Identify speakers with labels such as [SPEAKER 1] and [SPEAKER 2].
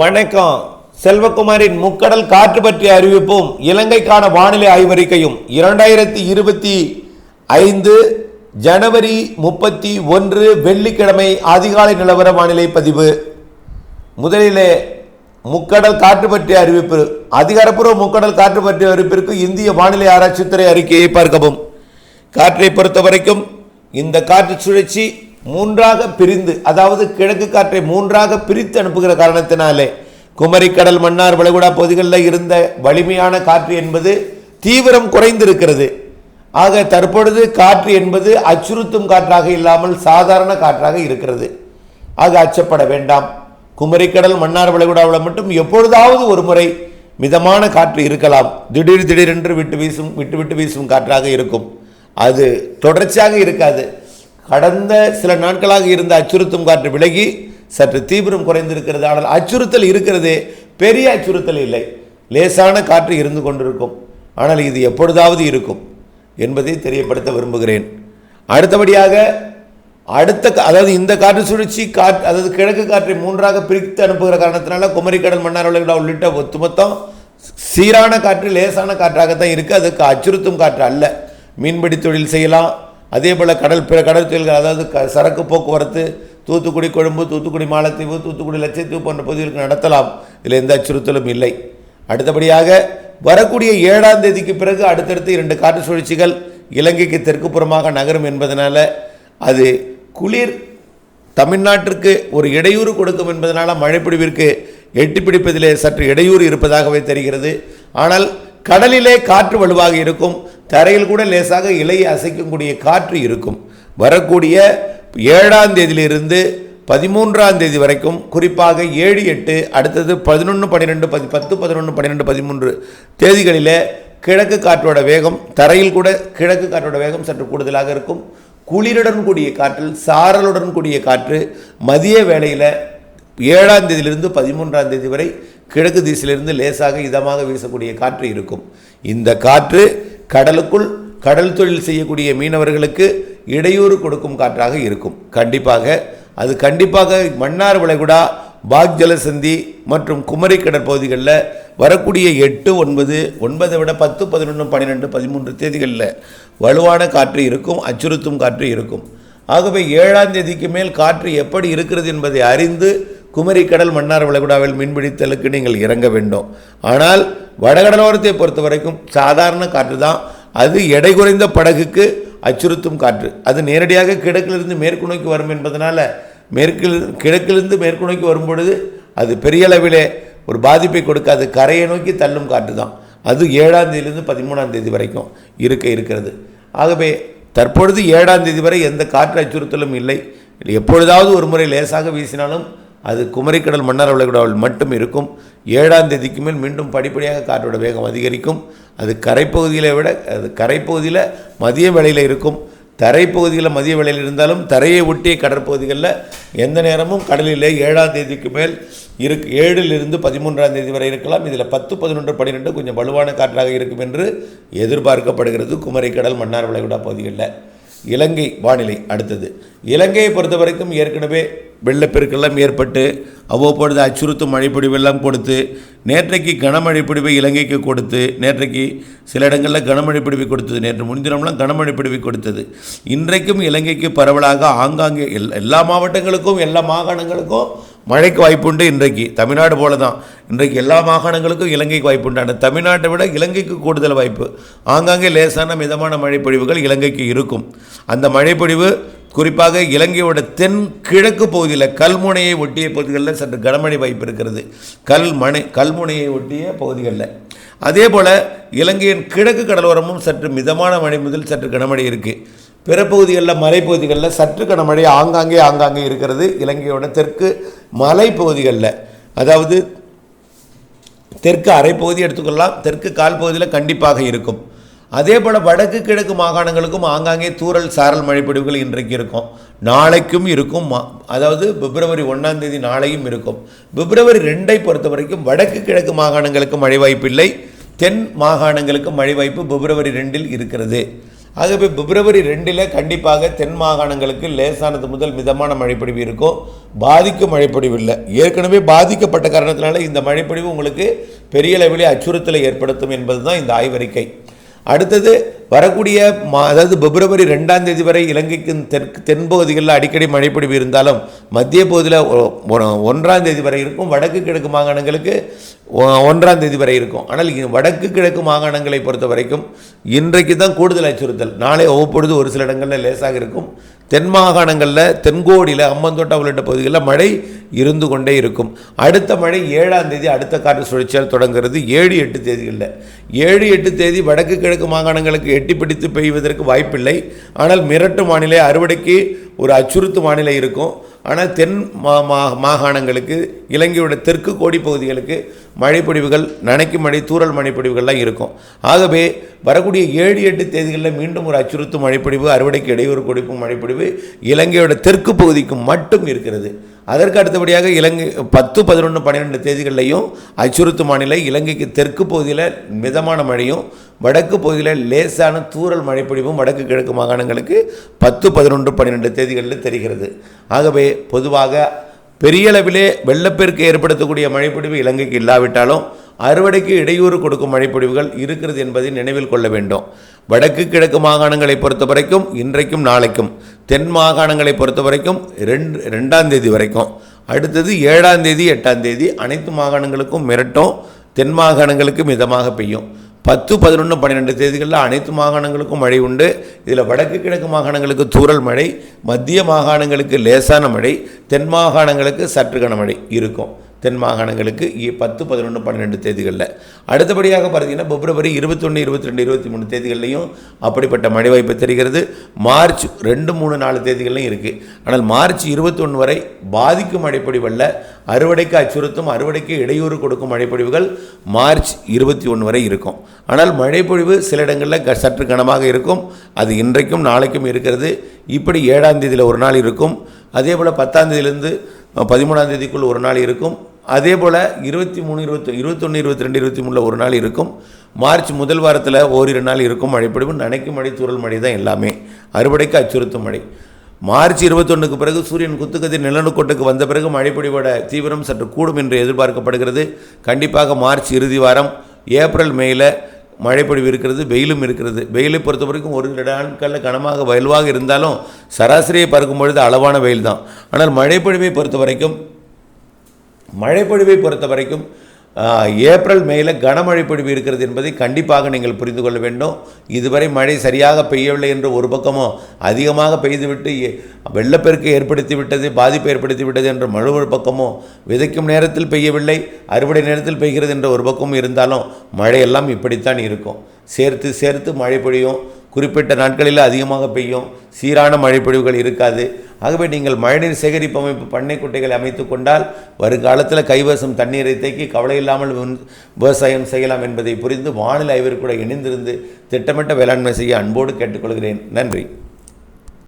[SPEAKER 1] வணக்கம். செல்வகுமாரின் முக்கடல் காற்று பற்றிய அறிவிப்பும் இலங்கைக்கான வானிலை ஆய்வறிக்கையும் இரண்டாயிரத்தி இருபத்தி ஐந்து ஜனவரி முப்பத்தி ஒன்று வெள்ளிக்கிழமை அதிகாலை நிலவர வானிலை பதிவு. முதலிலே முக்கடல் காற்று பற்றிய அறிவிப்பு அதிகாரப்பூர்வ முக்கடல் காற்று பற்றிய அறிவிப்பிற்கு இந்திய வானிலை ஆராய்ச்சித்துறை அறிக்கையை பார்க்கவும். காற்றை பொறுத்த வரைக்கும் இந்த காற்று சுழற்சி மூன்றாக பிரிந்து அதாவது கிழக்கு காற்றை மூன்றாக பிரித்து அனுப்புகிற காரணத்தினாலே குமரிக்கடல் மன்னார் வளைகுடா பகுதிகளில் இருந்த வலிமையான காற்று என்பது தீவிரம் குறைந்திருக்கிறது. ஆக தற்பொழுது காற்று என்பது அச்சுறுத்தும் காற்றாக இல்லாமல் சாதாரண காற்றாக இருக்கிறது. ஆக அச்சப்பட வேண்டாம். குமரிக்கடல் மன்னார் வளைகுடாவில் மட்டும் எப்பொழுதாவது ஒரு முறை மிதமான காற்று இருக்கலாம். திடீர் திடீரென்று விட்டு வீசும் விட்டு விட்டு வீசும் காற்றாக இருக்கும். அது தொடர்ச்சியாக இருக்காது. கடந்த சில நாட்களாக இருந்த அச்சுறுத்தும் காற்று விலகி சற்று தீவிரம் குறைந்திருக்கிறது. ஆனால் அச்சுறுத்தல் இருக்கிறது பெரிய அச்சுறுத்தல் இல்லை. லேசான காற்று இருந்து கொண்டிருக்கும். ஆனால் இது எப்பொழுதாவது இருக்கும் என்பதை தெரியப்படுத்த விரும்புகிறேன். அடுத்தபடியாக அடுத்த கா- அதாவது இந்த காற்று சுழற்சி காற்று அதாவது கிழக்கு காற்றை மூன்றாக பிரித்து அனுப்புகிற காரணத்தினால குமரிக்கடல் மன்னார் வளைகுடா உள்ளிட்ட ஒத்துமொத்தம் சீரான காற்று லேசான காற்றாகத்தான் இருக்குது அதுக்கு அச்சுறுத்தும் காற்று அல்ல. மீன்பிடி தொழில் செய்யலாம் அதே போல் கடல் பிற கடல் தொழில்கள் அதாவது க சரக்கு போக்குவரத்து தூத்துக்குடி கொழும்பு தூத்துக்குடி மாலத்தீவு தூத்துக்குடி லட்சத்தீவு போன்ற பகுதிகளுக்கு நடத்தலாம். இதில் எந்த அச்சுறுத்தலும் இல்லை. அடுத்தபடியாக வரக்கூடிய ஏழாம் தேதிக்கு பிறகு அடுத்தடுத்து இரண்டு காற்று சுழற்சிகள் இலங்கைக்கு தெற்கு புறமாக நகரும் என்பதனால் அது குளிர் தமிழ்நாட்டிற்கு ஒரு இடையூறு கொடுக்கும் என்பதனால் மழைப்பிடிவிற்கு எட்டி பிடிப்பதிலே சற்று இடையூறு இருப்பதாகவே தெரிகிறது. ஆனால் கடலிலே காற்று வலுவாக இருக்கும். தரையில் கூட லேசாக இலையை அசைக்கக்கூடிய காற்று இருக்கும். வரக்கூடிய ஏழாம் தேதியிலிருந்து பதிமூன்றாம் தேதி வரைக்கும் குறிப்பாக ஏழு எட்டு அடுத்தது பதினொன்று பன்னிரெண்டு பதி பத்து பதினொன்று பன்னிரெண்டு பதிமூன்று தேதிகளில் கிழக்கு காற்றோட வேகம் தரையில் கூட கிழக்கு காற்றோட வேகம் சற்று கூடுதலாக இருக்கும். குளிருடன் கூடிய காற்றில் சாரலுடன் கூடிய காற்று மதிய வேளையில் ஏழாம் தேதியிலிருந்து பதிமூன்றாம் தேதி வரை கிழக்கு திசையிலிருந்து லேசாக இதமாக வீசக்கூடிய காற்று இருக்கும். இந்த காற்று கடலுக்குள் கடல் தொழில் செய்யக்கூடிய மீனவர்களுக்கு இடையூறு கொடுக்கும் காற்றாக இருக்கும். கண்டிப்பாக அது கண்டிப்பாக மன்னார் வளைகுடா பாக் ஜலசந்தி மற்றும் குமரி கடற்பகுதிகளில் வரக்கூடிய எட்டு ஒன்பது ஒன்பதை விட பத்து பதினொன்று பன்னிரெண்டு பதிமூன்று தேதிகளில் வலுவான காற்று இருக்கும் அச்சுறுத்தும் காற்று இருக்கும். ஆகவே ஏழாம் தேதிக்கு மேல் காற்று எப்படி இருக்கிறது என்பதை அறிந்து குமரி கடல் மன்னார் வளைகுடாவில் மீன்பிடித்தலுக்கு நீங்கள் இறங்க வேண்டும். ஆனால் வடகடலோரத்தை பொறுத்த வரைக்கும் சாதாரண காற்று தான். அது எடை குறைந்த படகுக்கு அச்சுறுத்தும் காற்று. அது நேரடியாக கிழக்கிலிருந்து மேற்கு நோக்கி வரும் என்பதனால் மேற்கில் கிழக்கிலிருந்து மேற்கு நோக்கி வரும் பொழுது அது பெரிய அளவிலே ஒரு பாதிப்பை கொடுக்காது. கரையை நோக்கி தள்ளும் காற்று தான். அது ஏழாம் தேதியிலிருந்து பதிமூணாம் தேதி வரைக்கும் இருக்க இருக்கிறது. ஆகவே தற்பொழுது ஏழாம் தேதி வரை எந்த காற்று அச்சுறுத்தலும் இல்லை. எப்பொழுதாவது ஒரு முறை லேசாக வீசினாலும் அது குமரிக்கடல் மன்னார் வளைகுடாவில் மட்டும் இருக்கும். ஏழாம் தேதிக்கு மேல் மீண்டும் படிப்படியாக காற்றோட வேகம் அதிகரிக்கும். அது கரைப்பகுதிகளை விட அது கரைப்பகுதியில் மதிய வேளையில் இருக்கும். தரைப்பகுதியில் மதிய வேளையில் இருந்தாலும் தரையை ஒட்டிய கடற்பகுதிகளில் எந்த நேரமும் கடலிலே ஏழாம் தேதிக்கு மேல் இருக் ஏழிலிருந்து பதிமூன்றாம் தேதி வரை இருக்கலாம். இதில் பத்து பதினொன்று பன்னிரெண்டு கொஞ்சம் வலுவான காற்றாக இருக்கும் என்று எதிர்பார்க்கப்படுகிறது குமரிக்கடல் மன்னார் வளைகுடா பகுதிகளில். இலங்கை வானிலை அடுத்தது. இலங்கையை பொறுத்த வரைக்கும் ஏற்கனவே வெள்ளப்பெருக்கெல்லாம் ஏற்பட்டு அவ்வப்பொழுது அச்சுறுத்தும் மழைப்பொழிவெல்லாம் கொடுத்து நேற்றைக்கு கனமழை இலங்கைக்கு கொடுத்து நேற்றைக்கு சில இடங்களில் கனமழை கொடுத்தது. நேற்று முன்தினம்லாம் கனமழை கொடுத்தது. இன்றைக்கும் இலங்கைக்கு பரவலாக ஆங்காங்கே எல் எல்லா மாவட்டங்களுக்கும் எல்லா மாகாணங்களுக்கும் மழைக்கு வாய்ப்புண்டு இன்றைக்கு. தமிழ்நாடு போல தான் இன்றைக்கு எல்லா மாகாணங்களுக்கும் இலங்கைக்கு வாய்ப்புண்டான தமிழ்நாட்டை விட இலங்கைக்கு கூடுதல் வாய்ப்பு. ஆங்காங்கே லேசான மிதமான மழைப்பொழிவுகள் இலங்கைக்கு இருக்கும். அந்த மழைப்பொழிவு குறிப்பாக இலங்கையோட தென் கிழக்கு பகுதியில் கல்முனையை ஒட்டிய பகுதிகளில் சற்று கனமழை வாய்ப்பு இருக்கிறது. கல் மனை கல்முனையை ஒட்டிய பகுதிகளில். அதே போல் இலங்கையின் கிழக்கு கடலோரமும் சற்று மிதமான மழை முதல் சற்று கனமழை இருக்குது பிற பகுதிகளில் மலைப்பகுதிகளில் சற்று கனமழை ஆங்காங்கே ஆங்காங்கே இருக்கிறது. இலங்கையோட தெற்கு மலைப்பகுதிகளில். அதாவது தெற்கு அரைப்பகுதி எடுத்துக்கொள்ளலாம். தெற்கு கால் பகுதியில் கண்டிப்பாக இருக்கும். அதே போல் வடக்கு கிழக்கு மாகாணங்களுக்கும் ஆங்காங்கே தூரல் சாரல் மழைப்பொழிவுகள் இன்றைக்கு இருக்கும். நாளைக்கும் இருக்கும். அதாவது பிப்ரவரி ஒன்றாம் தேதி நாளையும் இருக்கும். பிப்ரவரி ரெண்டை பொறுத்த வரைக்கும் வடக்கு கிழக்கு மாகாணங்களுக்கு மழை வாய்ப்பு இல்லை தென் மாகாணங்களுக்கு மழை வாய்ப்பு பிப்ரவரி ரெண்டில் இருக்கிறது. ஆகவே பிப்ரவரி ரெண்டில் கண்டிப்பாக தென் மாகாணங்களுக்கு லேசானது முதல் மிதமான மழைப்பொழிவு இருக்கும். பாதிக்கும் மழைப்பொழிவு இல்லை. ஏற்கனவே பாதிக்கப்பட்ட காரணத்தினால இந்த மழைப்பொழிவு உங்களுக்கு பெரிய அளவிலே அச்சுறுத்தலை ஏற்படுத்தும் என்பது தான் இந்த ஆய்வறிக்கை. அடுத்தது வரக்கூடிய மா அதாவது பிப்ரவரி ரெண்டாம் தேதி வரை இலங்கைக்கு தெற்கு தென்பகுதிகளில் அடிக்கடி மழைப்பொழிவு இருந்தாலும் மத்திய பகுதியில் ஒன்றாம் தேதி வரை இருக்கும். வடக்கு கிழக்கு மாகாணங்களுக்கு ஒன்றாம் தேதி வரை இருக்கும். ஆனால் வடக்கு கிழக்கு மாகாணங்களை பொறுத்த வரைக்கும் இன்றைக்கு தான் கூடுதல் அச்சுறுத்தல். நாளை ஒவ்வொருது ஒரு சில இடங்களில் லேசாக இருக்கும். தென் மாகாணங்களில் தென்கோடியில் அம்மந்தோட்டா உள்ளிட்ட பகுதிகளில் மழை இருந்து கொண்டே இருக்கும். அடுத்த மழை ஏழாம் தேதி அடுத்த காற்று சுழற்சியால் தொடங்குறது ஏழு எட்டு தேதிகளில். ஏழு எட்டு தேதி வடக்கு கிழக்கு மாகாணங்களுக்கு எட்டி பிடித்து பெய்வதற்கு வாய்ப்பில்லை. ஆனால் மிரட்டு மாநிலை அறுவடைக்கு ஒரு அச்சுறுத்து வானிலை இருக்கும். ஆனால் தென் மா மா- மாகாணங்களுக்கு இலங்கையோட தெற்கு கோடி பகுதிகளுக்கு மழைப்பொடிவுகள் நனைக்கும் மழை தூரல் மழைப்பொடிவுகள்லாம் இருக்கும். ஆகவே வரக்கூடிய ஏழு எட்டு தேதிகளில் மீண்டும் ஒரு அச்சுறுத்தும் மழைப்பொழிவு அறுவடைக்கு இடையூறு கொடுக்கும் மழைப்பொழிவு இலங்கையோட தெற்கு பகுதிக்கு மட்டும் இருக்கிறது. அதற்கு அடுத்தபடியாக இலங்கை பத்து பதினொன்று பன்னிரெண்டு தேதிகளிலையும் அச்சுறுத்தும் மாநிலை இலங்கைக்கு தெற்கு பகுதியில் மிதமான மழையும் வடக்கு பகுதியில் லேசான தூறல் மழைப்பொழிவும் வடக்கு கிழக்கு மாகாணங்களுக்கு பத்து பதினொன்று பன்னிரெண்டு தேதிகளில் தெரிகிறது. ஆகவே பொதுவாக பெரிய அளவிலே வெள்ளப்பெருக்கு ஏற்படுத்தக்கூடிய மழைப்பொழிவு இலங்கைக்கு இல்லாவிட்டாலும் அறுவடைக்கு இடையூறு கொடுக்கும் மழைப்பொழிவுகள் இருக்கிறது என்பதை நினைவில் கொள்ள வேண்டும். வடக்கு கிழக்கு மாகாணங்களை பொறுத்த வரைக்கும் இன்றைக்கும் நாளைக்கும் தென் மாகாணங்களை பொறுத்த வரைக்கும் ரெண்டு ரெண்டாம் தேதி வரைக்கும். அடுத்தது ஏழாம் தேதி எட்டாம் தேதி அனைத்து மாகாணங்களுக்கும் மிரட்டும் தென் மாகாணங்களுக்கு மிதமாக பெய்யும். பத்து பதினொன்று பன்னிரெண்டு தேதிகளில் அனைத்து மாகாணங்களுக்கும் மழை உண்டு. இதில் வடக்கு கிழக்கு மாகாணங்களுக்கு தூரல் மழை மத்திய மாகாணங்களுக்கு லேசான மழை தென் மாகாணங்களுக்கு சற்று கனமழை இருக்கும். தென் மாகாணங்களுக்கு இ- பத்து பதினொன்று பன்னிரெண்டு தேதிகளில். அடுத்தபடியாக பார்த்தீங்கன்னா பிப்ரவரி இருபத்தொன்று இருபத்தி ரெண்டு இருபத்தி மூணு தேதிகள்லையும் அப்படிப்பட்ட மழை வாய்ப்பு தெரிகிறது. மார்ச் ரெண்டு மூணு நாலு தேதிகள்லையும் இருக்குது ஆனால் மார்ச் இருபத்தொன்று வரை பாதிக்கும் மழைப்பொடிவல்ல அறுவடைக்கு அச்சுறுத்தும் அறுவடைக்கு இடையூறு கொடுக்கும் மழைப்பொழிவுகள் மார்ச் இருபத்தி ஒன்று வரை இருக்கும். ஆனால் மழைப்பொழிவு சில இடங்களில் க- சற்று கனமாக இருக்கும். அது இன்றைக்கும் நாளைக்கும் இருக்கிறது. இப்படி ஏழாம் தேதியில் ஒரு நாள் இருக்கும். அதே போல் பத்தாம் தேதியிலேருந்து பதிமூணாம் தேதிக்குள் ஒரு நாள் இருக்கும். அதே போல் இருபத்தி மூணு இருபத்தி இருபத்தொன்று இருபத்தி ரெண்டு இருபத்தி மூணில் ஒரு நாள் இருக்கும். மார்ச் முதல் வாரத்தில் ஓரிரு நாள் இருக்கும். மழைப்பொழிவு நனைக்கும் மழை தூரல் மழை தான் எல்லாமே. அறுவடைக்கு அச்சுறுத்தும் மழை. மார்ச் இருபத்தொன்றுக்கு பிறகு சூரியன் குத்துக்கதிர் நிலநடுக்கோட்டுக்கு வந்த பிறகு மழைப்பொழிவோட தீவிரம் சற்று கூடும் என்று எதிர்பார்க்கப்படுகிறது. கண்டிப்பாக மார்ச் இறுதி வாரம் ஏப்ரல் மேயில் மழைப்பொழிவு இருக்கிறது வெயிலும் இருக்கிறது. வெயிலை பொறுத்த வரைக்கும் ஒரு ரெண்டு நாட்களில் கனமாக வலுவாக இருந்தாலும் சராசரியை பார்க்கும் பொழுது அளவான வெயில் தான். ஆனால் மழைப்பொழிவை பொறுத்த வரைக்கும் மழைப்பொழிவை பொறுத்த வரைக்கும் ஏப்ரல் மேல கனமழை பொழிவு இருக்கிறது என்பதை கண்டிப்பாக நீங்கள் புரிந்து கொள்ள வேண்டும். இதுவரை மழை சரியாக பெய்யவில்லை என்று ஒரு பக்கமும் அதிகமாக பெய்துவிட்டு வெள்ளப்பெருக்கு ஏற்படுத்தி விட்டது பாதிப்பு ஏற்படுத்தி விட்டது என்ற ஒரு பக்கமும் விதைக்கும் நேரத்தில் பெய்யவில்லை அறுவடை நேரத்தில் பெய்கிறது என்ற ஒரு பக்கமும் இருந்தாலும் மழையெல்லாம் இப்படித்தான் இருக்கும். சேர்த்து சேர்த்து மழை பொழியும். குறிப்பிட்ட நாட்களில் அதிகமாக பெய்யும். சீரான மழைப்பொழிவுகள் இருக்காது. ஆகவே நீங்கள் மழைநீர் சேகரிப்பு அமைப்பு பண்ணை குட்டைகளை அமைத்து கொண்டால் வருங்காலத்தில் கைவசம் தண்ணீரை தேக்கி கவலை இல்லாமல் விவசாயம் செய்யலாம் என்பதை புரிந்து வானிலை ஆய்விற்கு கூட இணைந்திருந்து திட்டமிட்ட வேளாண்மை செய்ய அன்போடு கேட்டுக்கொள்கிறேன். நன்றி.